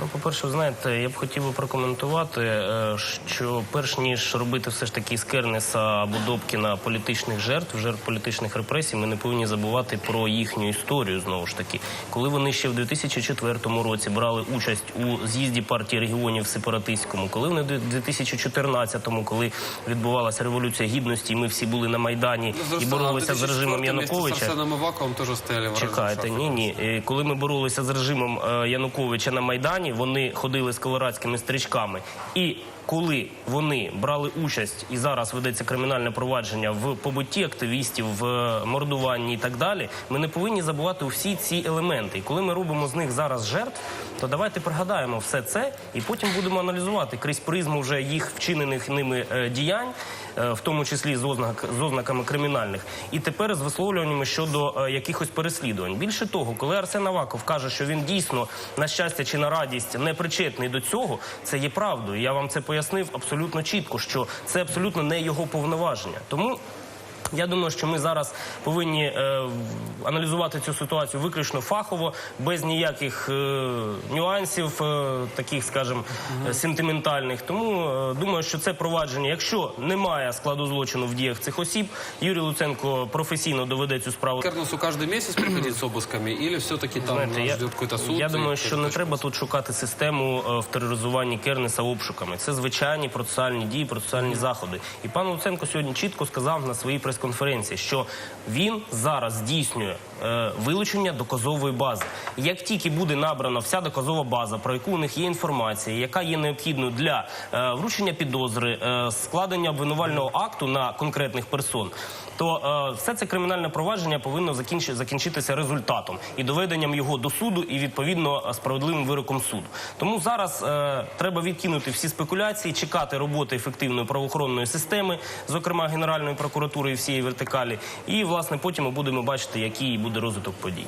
Ну, по-перше, знаєте, я б хотів би прокоментувати, е, що перш ніж робити все ж таки з Кернеса або Добкіна політичних жертв, жертв політичних репресій, ми не повинні забувати про їхню історію знову ж таки. Коли вони ще в 2004 році брали участь у з'їзді партії регіонів сепаратистському, коли вони в 2014-му, коли відбувалася революція гідності, і ми всі були на майдані Ну, і боролися з режимом Януковича. В Чекайте, ні, ні. Е, Коли ми боролися з режимом е, Януковича на Майдані, вони ходили з колорадськими стрічками. І коли вони брали участь і зараз ведеться кримінальне провадження в побитті активістів, в е, мордуванні і так далі, ми не повинні забувати всі ці елементи. І коли ми робимо з них зараз жертв, то давайте пригадаємо все це і потім будемо аналізувати крізь призму вже їх вчинених ними е, діянь, в тому числі з, ознак, з ознаками кримінальних, і тепер з висловлюваннями щодо е, якихось переслідувань. Більше того, коли Арсен Аваков каже, що він дійсно на щастя чи на радість не причетний до цього, це є правдою. Я вам це пояснив абсолютно чітко, що це абсолютно не його повноваження. Тому. Я думаю, що ми зараз повинні е, аналізувати цю ситуацію виключно фахово, без ніяких е, нюансів, е, таких, скажімо, е, сентиментальних. Тому е, думаю, що це провадження, якщо немає складу злочину в діях цих осіб, Юрій Луценко професійно доведе цю справу. Кернесу каждый месяц приходить с обысками или все-таки там Знаєте, нас я, ждет какой-то суд? я думаю, що не треба тут шукати систему е, в тероризуванні Кернеса обшуками. Це звичайні процесуальні дії, процесуальні заходи. І пан Луценко сьогодні чітко сказав на своїй прес-конференції, що він зараз здійснює е, вилучення доказової бази. Як тільки буде набрана вся доказова база, про яку у них є інформація, яка є необхідною для е, вручення підозри, е, складення обвинувального акту на конкретних персон, то все це кримінальне провадження повинно закінчи- закінчитися результатом і доведенням його до суду, і відповідно справедливим вироком суду. Тому зараз треба відкинути всі спекуляції, чекати роботи ефективної правоохоронної системи, зокрема Генеральної прокуратури і всієї вертикалі. І власне потім ми будемо бачити, який буде розвиток подій.